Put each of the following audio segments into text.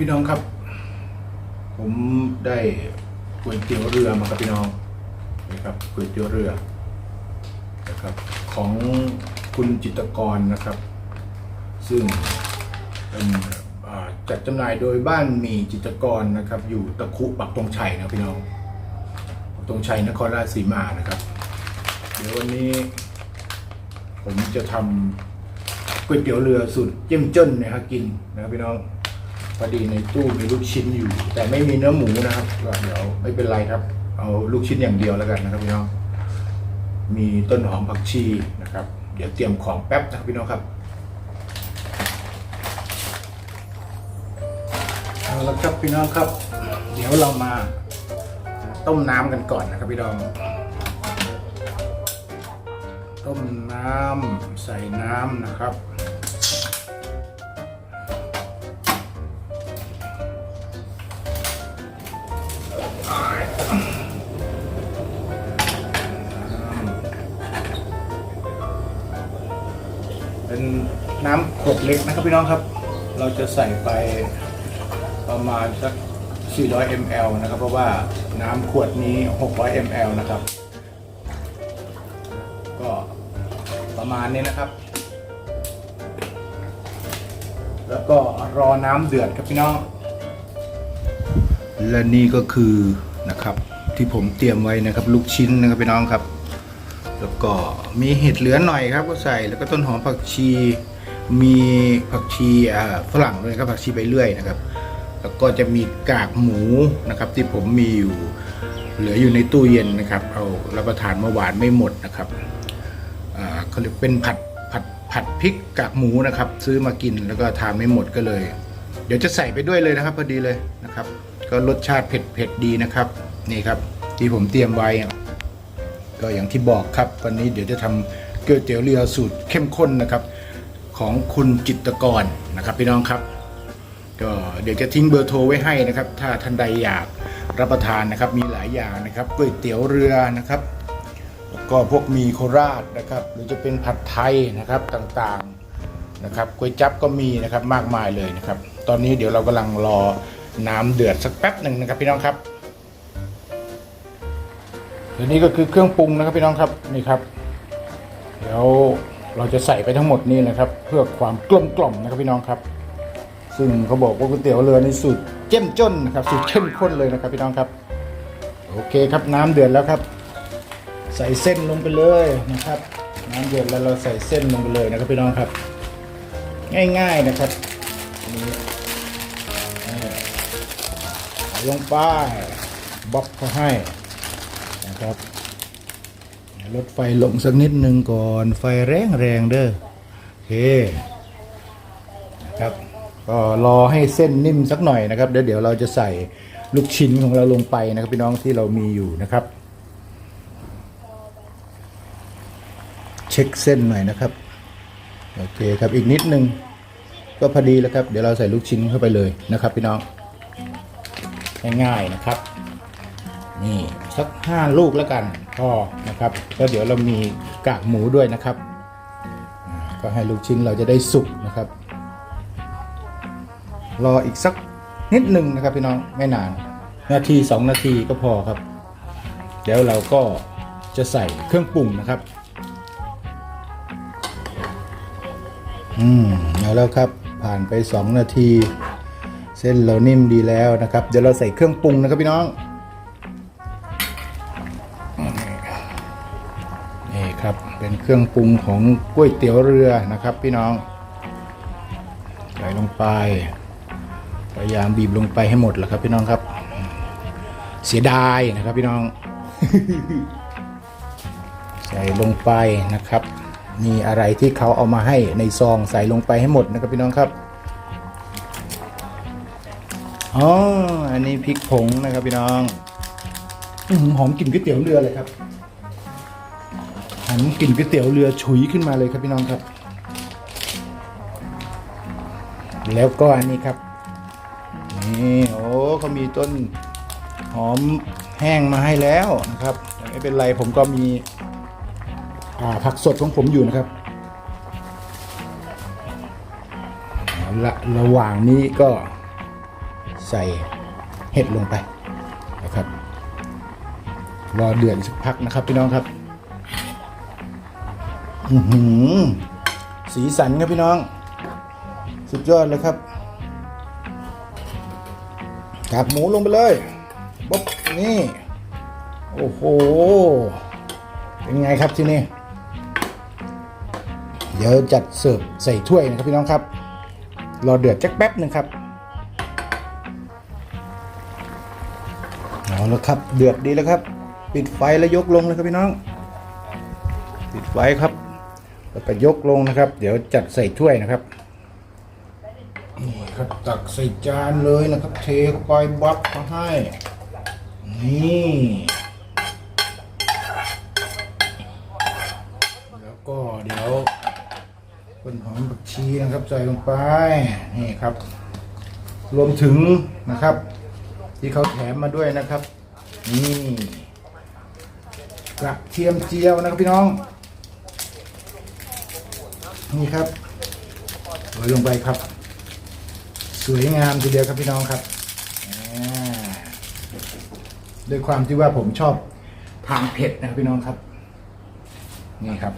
พี่น้องครับ ผมได้ก๋วยเตี๋ยวเรือมาครับพี่น้องนี่ครับก๋วยเตี๋ยวเรือนะครับของคุณจิตกรนะครับ ซึ่งเป็นจัดจำหน่ายโดยบ้านมีจิตกรนะครับ อยู่ตะคุปักตรงชัยนะพี่น้องปักตงชัยนครราชสีมานะครับ เดี๋ยววันนี้ ผมจะทำก๋วยเตี๋ยวเรือสูตรเจ้มจนนะครับกินนะครับพี่น้อง พอดีในตู้มีลูกชิ้นอยู่ แต่ไม่มีเนื้อหมูนะครับก็เดี๋ยวไม่เป็นไรครับ เอาลูกชิ้นอย่างเดียวแล้วกันนะครับพี่น้อง มีต้นหอมผักชีนะครับ เดี๋ยวเตรียมของแป๊บนะครับพี่น้องครับเอาละครับพี่น้องครับ เดี๋ยวเรามาต้มน้ำกันก่อนนะครับพี่น้อง ต้มน้ำใส่น้ำนะครับ น้ำขวดเล็กนะครับพี่น้องครับ เราจะใส่ไปประมาณสัก 400 ml นะครับ เพราะว่าน้ำขวดนี้ 600 ml นะครับ ก็ประมาณนี้นะครับ แล้วก็รอน้ำเดือดครับพี่น้อง และนี่ก็คือนะครับที่ผมเตรียมไว้นะครับ ลูกชิ้นนะครับพี่น้องครับ แล้วก็มีเห็ดเหลือหน่อยครับก็ใส่แล้วก็ต้นหอมผักชี มีผักชีฝรั่งด้วยครับผักชีใบเลื่อยนะครับ แล้วก็จะมีกากหมูนะครับ ที่ผมมีอยู่เหลืออยู่ในตู้เย็นนะครับ เอารับประทานเมื่อวานไม่หมดนะครับอ่าเขาเรียกเป็นผัดผัดผัดพริกกากหมูนะครับ ซื้อมากินแล้วก็ทานไม่หมดก็เลย เดี๋ยวจะใส่ไปด้วยเลยนะครับพอดีเลยนะครับ ก็รสชาติเผ็ดเผ็ดดีนะครับ นี่ครับที่ผมเตรียมไว้ ก็อย่างที่บอกครับ วันนี้เดี๋ยวจะทำเก๋วยเตี๋ยวเรือสูตรเข้มข้นนะครับ ของคุณจิตกรนะครับพี่น้องครับก็เดี๋ยวจะทิ้งเบอร์โทรไว้ให้นะครับ ถ้าท่านใดอยากรับประทานนะครับ มีหลายอย่างนะครับก๋วยเตี๋ยวเรือนะครับแล้วก็พวกมีโคราชนะครับ หรือจะเป็นผัดไทยนะครับต่างๆนะครับก๋วยจั๊บก็มีนะครับมากมายเลยนะครับ ตอนนี้เดี๋ยวเรากำลังรอน้ำเดือดสักแป๊บหนึ่งนะครับ พี่น้องครับเดี๋ยวนี้ก็คือเครื่องปรุงนะครับพี่น้องครับนี่ครับ เดี๋ยว เราจะใส่ไปทั้งหมดนี่นะครับ เพื่อความกลมกล่อมนะครับพี่น้องครับ ซึ่งเขาบอกว่าก๋วยเตี๋ยวเรือในสูตรเจ้มจนนะครับสูตรเข้มข้นเลยนะครับพี่น้องครับ โอเคครับน้ำเดือดแล้วครับ ใส่เส้นลงไปเลยนะครับ น้ำเดือดแล้วเราใส่เส้นลงไปเลยนะครับพี่น้องครับ ง่ายๆนะครับอันนี้นี่ใส่ลงไปบล็อกเขาให้นะครับ ลดไฟลงสักนิดหนึ่งก่อน ไฟแรงแรงๆเด้อโอเคนะครับก็รอให้เส้นนิ่มสักหน่อยนะครับเดี๋ยวเดี๋ยวเราจะใส่ลูกชิ้นของเราลงไปนะครับพี่น้องที่เรามีอยู่นะครับ เช็คเส้นหน่อยนะครับโอเคครับอีกนิดนึงก็พอดีแล้วครับ เดี๋ยวเราใส่ลูกชิ้นเข้าไปเลยนะครับ พี่น้องง่ายๆนะครับ นี่สักห้าลูกแล้วกันพอนะครับแล้วเดี๋ยวเรามีกากหมูด้วยนะครับ ก็ให้ลูกชิ้นเราจะได้สุกนะครับ รออีกสักนิดหนึ่งนะครับพี่น้องไม่นาน นาทีสองนาทีก็พอครับ เดี๋ยวเราก็จะใส่เครื่องปรุงนะครับ อืมเอาแล้วครับผ่านไปสองนาที เส้นเรานิ่มดีแล้วนะครับ เดี๋ยวเราใส่เครื่องปรุงนะครับพี่น้อง เครื่องปรุงของก๋วยเตี๋ยวเรือนะครับ พี่น้อง ใส่ลงไป พยายามบีบลงไปให้หมดแหละครับ พี่น้องครับ เสียดายนะครับ พี่น้อง ใส่ลงไปนะครับ มีอะไรที่เขาเอามาให้ในซองใส่ลงไปให้หมดนะครับพี่น้องครับอ๋อ อันนี้พริกผงนะครับพี่น้องอือหอมกลิ่นก๋วยเตี๋ยวเรือเลยครับ หอมกลิ่นก๋วยเตี๋ยวเรือฉุยขึ้นมาเลยครับพี่น้องครับ แล้วก็อันนี้ครับนี่โอ้เขามีต้นหอมแห้งมาให้แล้วนะครับไม่เป็นไรผมก็มีผักสดของผมอยู่นะครับเอาละระหว่างนี้ก็ใส่เห็ดลงไปนะครับ รอเดือดอีกสักพักนะครับพี่น้องครับ อือหือสีสันครับพี่น้อง สุดยอดเลยครับกากหมูลงไปเลยบ๊อบนี่ โอ้โห เป็นไงครับที่นี่ เดี๋ยวจัดเสิร์ฟใส่ถ้วยนะครับพี่น้องครับ รอเดือดจักแป๊บหนึ่งครับเอาแล้วครับ เดือดดีแล้วครับ ปิดไฟแล้วยกลงเลยครับพี่น้อง ปิดไฟครับ แล้วก็ยกลงนะครับ เดี๋ยวจัดใส่ถ้วยนะครับนี่ครับตักใส่จานเลยนะครับ เทเข้าไปบับมาให้ นี่ แล้วก็เดี๋ยวต้นหอมผักชีนะครับใส่ลงไป นี่ครับ รวมถึงนะครับ ที่เขาแถมมาด้วยนะครับ นี่กระเทียมเจียวนะครับพี่น้อง นี่ครับโรยลงไปครับ สวยงามทีเดียวครับพี่น้องครับด้วยความที่ว่าผมชอบทานเผ็ดนะครับพี่น้องครับ นี่ครับ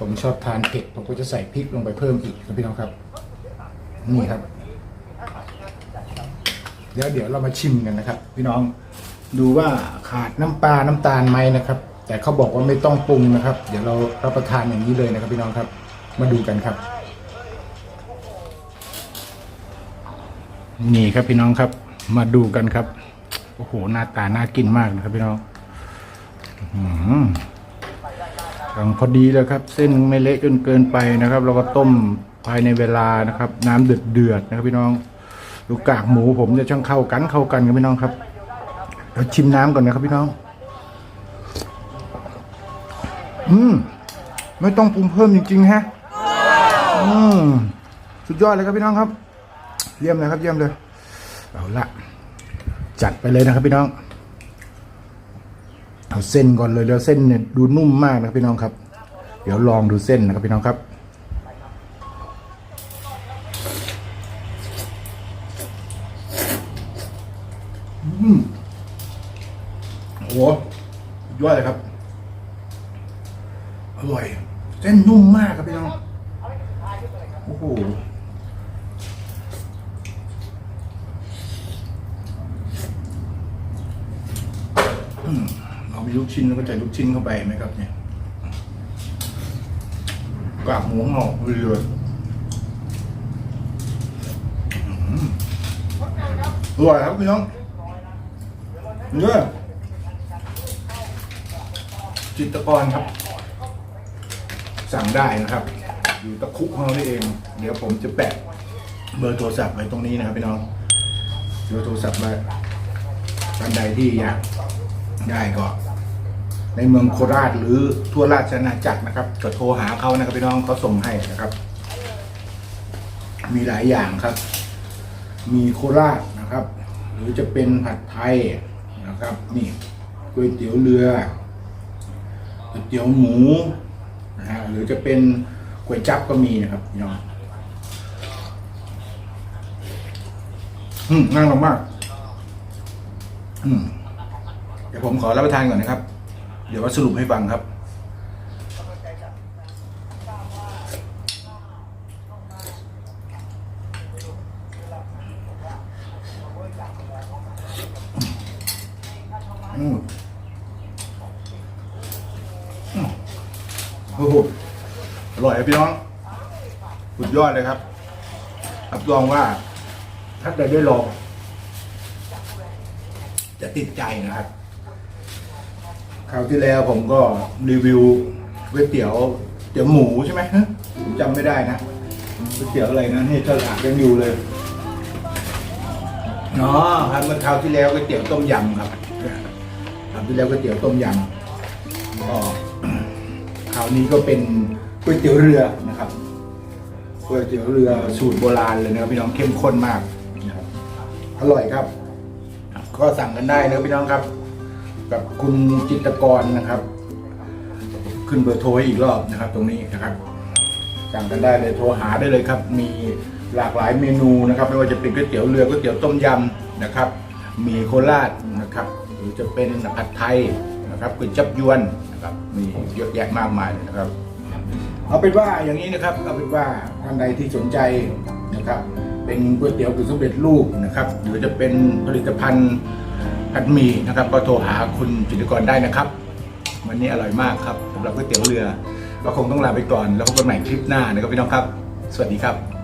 ผมชอบทานเผ็ดผมก็จะใส่พริกลงไปเพิ่มอีกครับพี่น้องครับ นี่ครับ เดี๋ยวเดี๋ยวเรามาชิมกันนะครับ พี่น้องดูว่าขาดน้ำปลาน้ำตาลไหมนะครับ แต่เขาบอกว่าไม่ต้องปรุงนะครับ เดี๋ยวเรารับประทานอย่างนี้เลยนะครับพี่น้องครับ มาดูกันครับ นี่ครับพี่น้องครับ มาดูกันครับ โอ้โหหน้าตาน่ากินมากนะครับพี่น้องอื้อหือกำลังพอดีเลยครับ เส้นไม่เละจนเกินไปนะครับ เราก็ต้มภายในเวลานะครับ น้ำเดือดเดือดๆนะครับพี่น้องดูกากหมูผมจะช่างเข้ากันเข้ากันครับพี่น้องครับเดี๋ยวชิมน้ำก่อนนะครับพี่น้อง อืม ไม่ต้องปรุงเพิ่มจริงๆฮะ สุดยอดเลยครับพี่น้องครับ เยี่ยมเลยครับ เยี่ยมเลย เอาละจัดไปเลยนะครับพี่น้อง เอาเส้นก่อนเลยเดี๋ยวเส้นเนี่ยดูนุ่มมากนะครับพี่น้องครับ เดี๋ยวลองดูเส้นนะครับพี่น้องครับอืมโอ้โหยอดเลยครับ อร่อย เส้นนุ่มมากครับพี่น้อง โอ้โหเรามีลูกชิ้นแล้วก็ใส่ลูกชิ้นเข้าไปไหมครับ เนี่ยกากหมูของเราเรื่อยๆอืมอร่อยครับพี่น้องเนื้อจิตกรครับ สั่งได้นะครับ อยู่ตะคุของเรานี่เอง เดี๋ยวผมจะแปะเบอร์โทรศัพท์ไว้ตรงนี้นะครับพี่น้องเบอร์โทรศัพท์มาท่านใดที่อยากได้ก็ ในเมืองโคราชหรือทั่วราชอาณาจักรนะครับก็โทรหาเขานะครับพี่น้องเขาส่งให้นะครับ มีหลายอย่างครับ มีโคราชนะครับ หรือจะเป็นผัดไทยนะครับ นี่ก๋วยเตี๋ยวเรือก๋วยเตี๋ยวหมูนะฮะหรือจะเป็น ก๋วยจั๊บก็มีนะครับพี่น้องอืมน่าลงมาก อืมเดี๋ยวผมขอรับประทานก่อนนะครับ เดี๋ยวมาสรุปให้ฟังครับ อืมอืมโอ้โห ร่อยครับพี่น้องสุดยอดเลยครับรับรองว่า ถ้าใดได้ลอง จะติดใจนะครับคราวที่แล้วผมก็รีวิวก๋วยเตี๋ยวเตี๋ยวหมูใช่ไหมฮะผมจำไม่ได้นะก๋วยเตี๋ยวอะไรนะนี่ตลาดยังอยู่เลยอ๋อครับเมื่อคราวที่แล้วก๋วยเตี๋ยวต้มยำครับคราวที่แล้วก๋วยเตี๋ยวต้มยำก็คราวนี้ก็เป็น ก๋วยเตี๋ยวเรือนะครับก๋วยเตี๋ยวเรือสูตรโบราณเลยนะครับพี่น้องเข้มข้นมากนะครับอร่อยครับ ก็สั่งกันได้นะครับพี่น้องครับ กับคุณจิตรกรนะครับ ขึ้นเบอร์โทรให้อีกรอบนะครับ ตรงนี้นะครับ สั่งกันได้เลยโทรหาได้เลยครับ มีหลากหลายเมนูนะครับ ไม่ว่าจะเป็นก๋วยเตี๋ยวเรือก๋วยเตี๋ยวต้มยำนะครับมีโคราชนะครับ หรือจะเป็นผัดไทยนะครับก๋วยจับยวนนะครับมีเยอะแยะมากมายเลยนะครับ เอาเป็นว่าอย่างนี้นะครับเอาเป็นว่าท่านใดที่สนใจนะครับเป็นก๋วยเตี๋ยวกึ่งสำเร็จรูปนะครับหรือจะเป็นผลิตภัณฑ์ผัดหมี่นะครับ ก็โทรหาคุณจิตรกรได้นะครับ วันนี้อร่อยมากครับสำหรับก๋วยเตี๋ยวเรือ ก็คงต้องลาไปก่อนแล้วพบกันใหม่คลิปหน้านะครับพี่น้องครับ สวัสดีครับ